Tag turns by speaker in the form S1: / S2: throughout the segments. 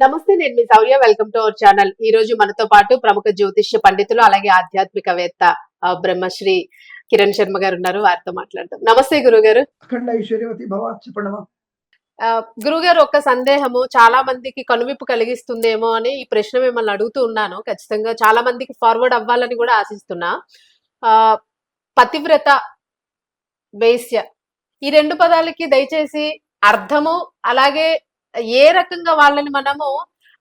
S1: నమస్తే నేను మీ Sourya. Welcome to our channel ఈ రోజు మనతో పాటు ప్రముఖ జ్యోతిష్య పండితులు అలాగే ఆధ్యాత్మికవేత్త బ్రహ్మశ్రీ కిరణ్ శర్మ గారు ఉన్నారు. వారితో మాట్లాడదాం. నమస్తే గురుగారు. గురుగారు ఒక సందేహము. చాలా మందికి కనువిప్పు కలిగిస్తుందేమో అని ఈ ప్రశ్న మిమ్మల్ని అడుగుతూ ఉన్నాను. ఖచ్చితంగా చాలా మందికి ఫార్వర్డ్ అవ్వాలని కూడా ఆశిస్తున్నా. ఆ, పతివ్రత వేశ్య ఈ రెండు పదాలకి దయచేసి అర్థము అలాగే ఏ రకంగా వాళ్ళని మనము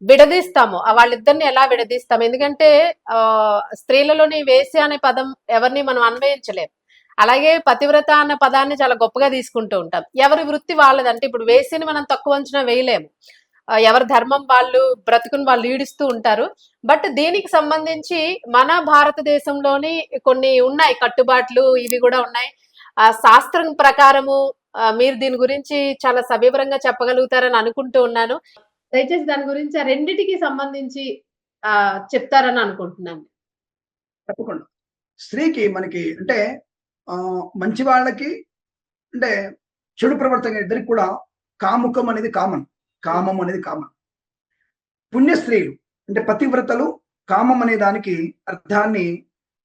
S1: విడదీస్తాము వాళ్ళిద్దరిని ఎలా విడదీస్తాము ఎందుకంటే ఆ స్త్రీలలోని వేశ్య అనే పదం ఎవరిని మనం అన్వయించలేం. అలాగే పతివ్రత అన్న పదాన్ని చాలా గొప్పగా తీసుకుంటూ ఉంటాం. ఎవరి వృత్తి వాళ్ళదంటే ఇప్పుడు వేసిని మనం తక్కువ అంచనా వేయలేము. ఎవరి ధర్మం వాళ్ళు బ్రతుకుని వాళ్ళు ఈడుస్తూ ఉంటారు. బట్ దీనికి సంబంధించి మన భారతదేశంలోని కొన్ని ఉన్నాయి కట్టుబాట్లు ఇవి కూడా ఉన్నాయి. ఆ శాస్త్రం ప్రకారము మీరు దీని గురించి చాలా సవివరంగా చెప్పగలుగుతారని అనుకుంటూ ఉన్నాను. దయచేసి దాని గురించి ఆ రెండిటికి సంబంధించి ఆ చెప్తారని అనుకుంటున్నాను.
S2: తప్పకుండా. స్త్రీకి మనకి అంటే ఆ మంచి వాళ్ళకి అంటే చెడు ప్రవర్తన ఇద్దరికి కూడా కాముకం అనేది కామన్ కామం అనేది కామన్. పుణ్య స్త్రీలు అంటే పతివ్రతలు కామం అనే దానికి అర్థాన్ని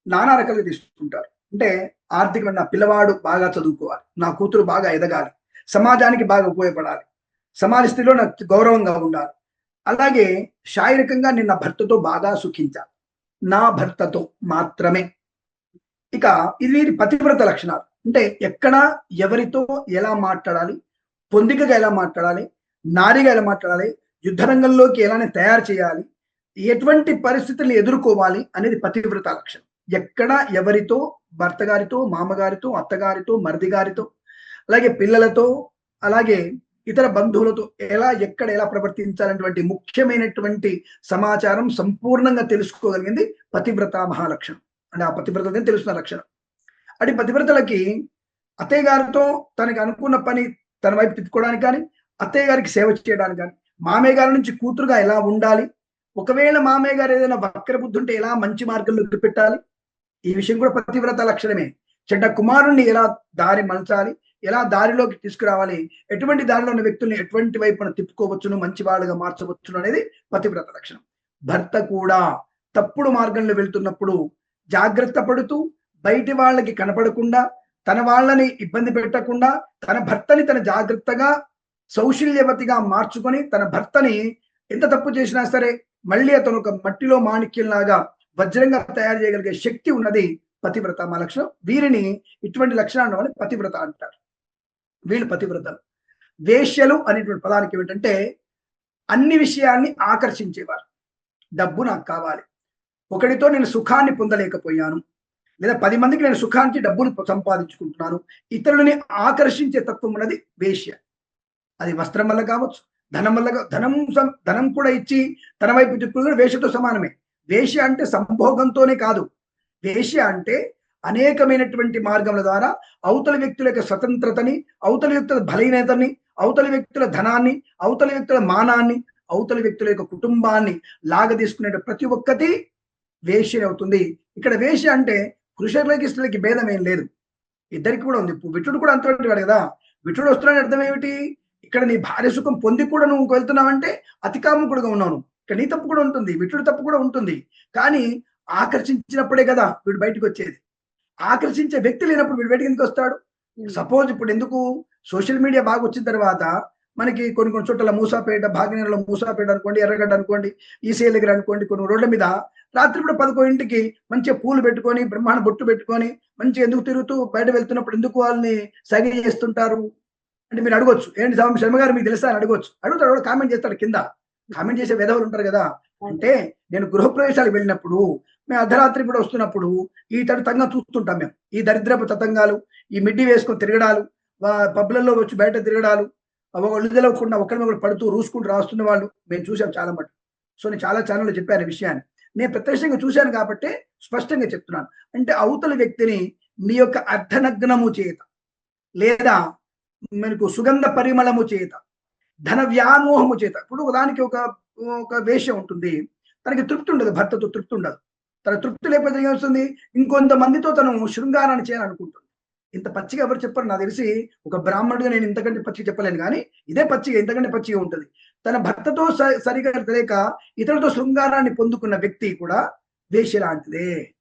S2: నానా రకాలుగా తీసుకుంటారు. అంటే ఆర్థికమైన నా పిల్లవాడు బాగా చదువుకోవాలి. నా కూతురు బాగా ఎదగాలి. సమాజానికి బాగా ఉపయోగపడాలి. సమాజ స్థితిలో నాకు గౌరవంగా ఉండాలి. అలాగే శారీరకంగా నేను నా భర్తతో బాగా సుఖించాలి. నా భర్తతో మాత్రమే. ఇక ఇది వీరి పతివ్రత లక్షణాలు. అంటే ఎక్కడ ఎవరితో ఎలా మాట్లాడాలి? పొందికగా ఎలా మాట్లాడాలి? నారిగా ఎలా మాట్లాడాలి? యుద్ధ రంగంలోకి ఎలానే తయారు చేయాలి? ఎటువంటి పరిస్థితుల్ని ఎదుర్కోవాలి అనేది పతివ్రత లక్షణం. ఎక్కడ ఎవరితో భర్త గారితో మామగారితో అత్తగారితో మరిది గారితో అలాగే పిల్లలతో అలాగే ఇతర బంధువులతో ఎలా ఎక్కడ ఎలా ప్రవర్తించాలనేటువంటి ముఖ్యమైనటువంటి సమాచారం సంపూర్ణంగా తెలుసుకోగలిగింది పతివ్రత మహాలక్షణం. అంటే ఆ పతివ్రత తెలుస్తున్న లక్షణం. అటు పతివ్రతలకి అత్తయ్య గారితో తనకి అనుకున్న పని తన వైపు తిప్పుకోవడానికి కానీ అత్తయ్య గారికి సేవ చేయడానికి కానీ మామయ్య గారి నుంచి కూతురుగా ఎలా ఉండాలి? ఒకవేళ మామయ్య గారు ఏదైనా వక్ర బుద్ధి ఉంటే ఎలా మంచి మార్గంలోకి పెట్టాలి ఈ విషయం కూడా పతివ్రత లక్షణమే. చెడ్డ కుమారుణ్ణి ఎలా దారి మలచాలి? ఎలా దారిలోకి తీసుకురావాలి? ఎటువంటి దారిలో ఉన్న వ్యక్తుల్ని ఎటువంటి వైపున తిప్పుకోవచ్చును? మంచి వాళ్ళుగా మార్చవచ్చును అనేది పతివ్రత లక్షణం. భర్త కూడా తప్పుడు మార్గంలో వెళ్తున్నప్పుడు జాగ్రత్త పడుతూ బయటి వాళ్ళకి కనపడకుండా తన వాళ్ళని ఇబ్బంది పెట్టకుండా తన భర్తని తన జాగ్రత్తగా సౌశల్యవతిగా మార్చుకొని తన భర్తని ఎంత తప్పు చేసినా సరే మళ్ళీ అతను ఒక మట్టిలో మాణిక్యంలాగా వజ్రంగా తయారు చేయగలిగే శక్తి ఉన్నది పతివ్రత మా లక్షణం. వీరిని ఇటువంటి లక్షణాలు అని పతివ్రత అంటారు. వీళ్ళు పతివ్రతలు. వేష్యలు అనేటువంటి పదానికి ఏమిటంటే అన్ని విషయాల్ని ఆకర్షించేవారు. డబ్బు నాకు కావాలి. ఒకడితో నేను సుఖాన్ని పొందలేకపోయాను. లేదా పది మందికి నేను సుఖానికి డబ్బును సంపాదించుకుంటున్నాను. ఇతరులని ఆకర్షించే తత్వం ఉన్నది వేశ్య అది వస్త్రం వల్ల కావచ్చు ధనం వల్ల ధనం సం- ధనం కూడా ఇచ్చి తన వైపు తిప్పుడు వేషతో సమానమే. వేష్య అంటే సంభోగంతోనే కాదు. వేష్య అంటే అనేకమైనటువంటి మార్గముల ద్వారా అవతల వ్యక్తుల యొక్క స్వతంత్రతని అవతల వ్యక్తుల బలహీనతని అవతల వ్యక్తుల ధనాన్ని అవతల వ్యక్తుల మానాన్ని అవతల వ్యక్తుల యొక్క కుటుంబాన్ని లాగదీసుకునే ప్రతి ఒక్కటి వేశ్య అవుతుంది. ఇక్కడ వేశ్య అంటే కృషులకి స్త్రీలకి భేదం ఏం లేదు. ఇద్దరికి కూడా ఉంది. ఇప్పుడు విటుడు కూడా అంతటి వాడు కదా. విటుడు వస్తున్నాడని అర్థం ఏమిటి? ఇక్కడ నీ భార్య సుఖం పొంది కూడా నువ్వు వెళ్తున్నావంటే అతి కాముకుడుగా ఉన్నావు ఇక్కడ నీ తప్పు కూడా ఉంటుంది విటుడు తప్పు కూడా ఉంటుంది. కానీ ఆకర్షించినప్పుడే కదా వీడు బయటకు వచ్చేది ఆకర్షించే వ్యక్తి లేనప్పుడు వీడు బయటకు ఎందుకు వస్తాడు? సపోజ్ ఇప్పుడు ఎందుకు సోషల్ మీడియా బాగా వచ్చిన తర్వాత మనకి కొన్ని కొన్ని చోట్ల మూసాపేట భాగ్యనగర్లో మూసాపేట అనుకోండి ఎర్రగడ్డ అనుకోండి ఈసీఎల్ దగ్గర అనుకోండి కొన్ని రోడ్ల మీద రాత్రి కూడా పదకొండింటికి మంచిగా పూలు పెట్టుకొని బ్రహ్మాండ బొట్టు పెట్టుకొని మంచిగా ఎందుకు తిరుగుతూ బయట వెళ్తున్నప్పుడు ఎందుకు వాళ్ళని సగి చేస్తుంటారు? అంటే మీరు అడగొచ్చు. ఏంటి శర్మ శర్మ గారు మీకు తెలుసా అని అడగొచ్చు. అడుగుతాడు కామెంట్ చేస్తాడు కింద. కామెంట్ చేసే విధవులు ఉంటారు కదా అంటే నేను గృహప్రవేశాలకు వెళ్ళినప్పుడు మేము అర్ధరాత్రి కూడా వస్తున్నప్పుడు ఈ తతంగా చూస్తుంటాం మేము. ఈ దరిద్రపు తతంగాలు ఈ మిడ్డి వేసుకొని తిరగడాలు వా- పబ్లలో వచ్చి బయట తిరగడాలు ఒళ్ళు తెలవకుండా ఒకరి మీద ఒకరు పడుతూ రూసుకుంటూ రాస్తున్న వాళ్ళు మేము చూసాం చాలా మటు సో నేను చాలా ఛానల్లో చెప్పాను ఈ విషయాన్ని. నేను ప్రత్యక్షంగా చూశాను కాబట్టి స్పష్టంగా చెప్తున్నాను. అంటే అవతల వ్యక్తిని మీ యొక్క అర్ధనగ్నము చేత లేదా మనకు సుగంధ పరిమళము చేత ధన వ్యామోహము చేత. ఇప్పుడు దానికి ఒక ఒక వేష ఉంటుంది. తనకి తృప్తి ఉండదు భర్తతో తృప్తి ఉండదు. తన తృప్తి లేకపోతే ఏమవుతుంది ఇంకొంతమందితో తను శృంగారాన్ని చేయాలనుకుంటుంది. ఇంత పచ్చిగా ఎవరు చెప్పరు నాకు తెలిసి ఒక బ్రాహ్మణుడిగా నేను ఇంతకంటే పచ్చిగా చెప్పలేను కానీ ఇదే పచ్చిగా ఇంతకంటే పచ్చిగా ఉంటుంది. తన భర్తతో సరిగా తెలియక ఇతరులతో శృంగారాన్ని పొందుకున్న వ్యక్తి కూడా వేష లాంటిదే.